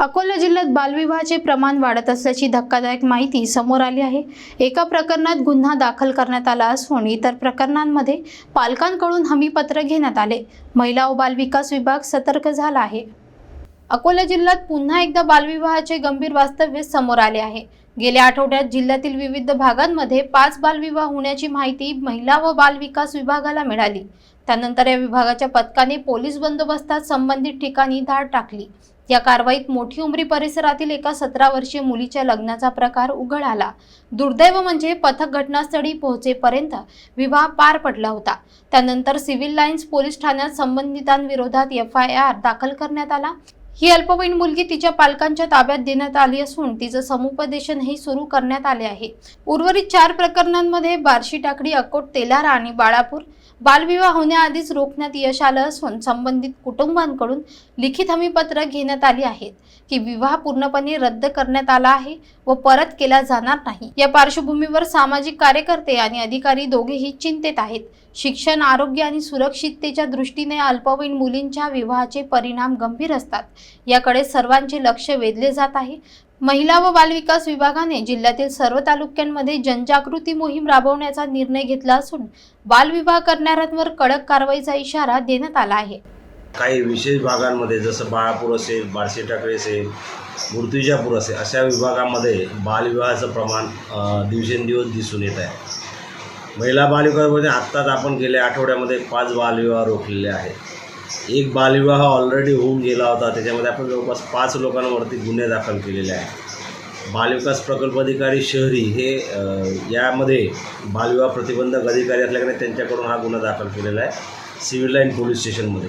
अकोला जिल्ह्यात बालविवाहाचे प्रमाण वाढत असल्याची धक्कादायक माहिती समोर आली आहे. एका प्रकरणात गुन्हा दाखल करण्यात आला असून इतर प्रकरणांमध्ये पालकांकडून हमीपत्र घेण्यात आले. महिला व बालविकास विभाग सतर्क झाला आहे. अकोला जिल्ह्यात पुन्हा एकदा बालविवाहाचे गंभीर वास्तव्य समोर आले आहे. गेल्या आठवड्यात जिल्ह्यातील विविध भागांमध्ये पाच बालविवाह होण्याची माहिती महिला व बालविकास विभागाला मिळाली. त्यानंतर या विभागाच्या पथकाने पोलीस बंदोबस्तात संबंधित ठिकाणी धाड टाकली. या कारवाईत मोठी उमरी परिसरातील एका सतरा वर्षीय मुलीच्या लग्नाचा प्रकार उघड आला. दुर्दैव म्हणजे पथक घटनास्थळी पोहोचेपर्यंत विवाह पार पडला होता. त्यानंतर सिव्हिल लाईन्स पोलीस ठाण्यात संबंधितांविरोधात एफ आय आर दाखल करण्यात आला. ही अल्पवयीन मुलगी तिच्या पालकांच्या ताब्यात देण्यात आली असून तिचं समुपदेशनही सुरू करण्यात आले आहे. उर्वरित चार प्रकरणांमध्ये बार्शी टाकडी अकोट तेलारा आणि बाळापूर बालविवाह होण्याआधीच रोखण्यात यश आलं असून संबंधित कुटुंबांकडून लिखित हमीपत्र घेण्यात आली आहेत की विवाह पूर्णपणे रद्द करण्यात आला आहे व परत केला जाणार नाही. या पार्श्वभूमीवर सामाजिक कार्यकर्ते आणि अधिकारी दोघेही चिंतेत आहेत. शिक्षण आरोग्य आणि सुरक्षिततेच्या दृष्टीने अल्पवयीन मुलींच्या विवाहाचे परिणाम गंभीर असतात. याकडे सर्वांचे लक्ष वेधले जात आहे. महिला व बालविकास विभागाने जिल्ह्यातील सर्व तालुक्यांमध्ये जनजागृती मोहीम राबवण्याचा निर्णय घेतला असून बालविवाह करणाऱ्यांवर कडक कारवाईचा इशारा देण्यात आला आहे. काही विशेष भागांमध्ये जसं बाळापूर असेल बार्शी टाकळी असेल मूर्तिजापूर असेल अशा विभागामध्ये बालविवाहाचं प्रमाण दिवसेंदिवस दिसून येत आहे. महिला बालविवाहामध्ये आत्ताच आपण गेल्या आठवड्यामध्ये पाच बालविवाह रोखलेले आहेत. एक बालविवाह ऑलरेडी होऊन गेला होता. त्याच्यामध्ये आपण जवळपास पाच लोकांवरती गुन्हे दाखल केलेले आहे बालविकास प्रकल्प अधिकारी शहरी हे यामध्ये बालविवाह प्रतिबंधक अधिकारी असल्याकडे त्यांच्याकडून हा गुन्हा दाखल केलेला आहे. सिव्हिल लाईन पोलीस स्टेशनमध्ये.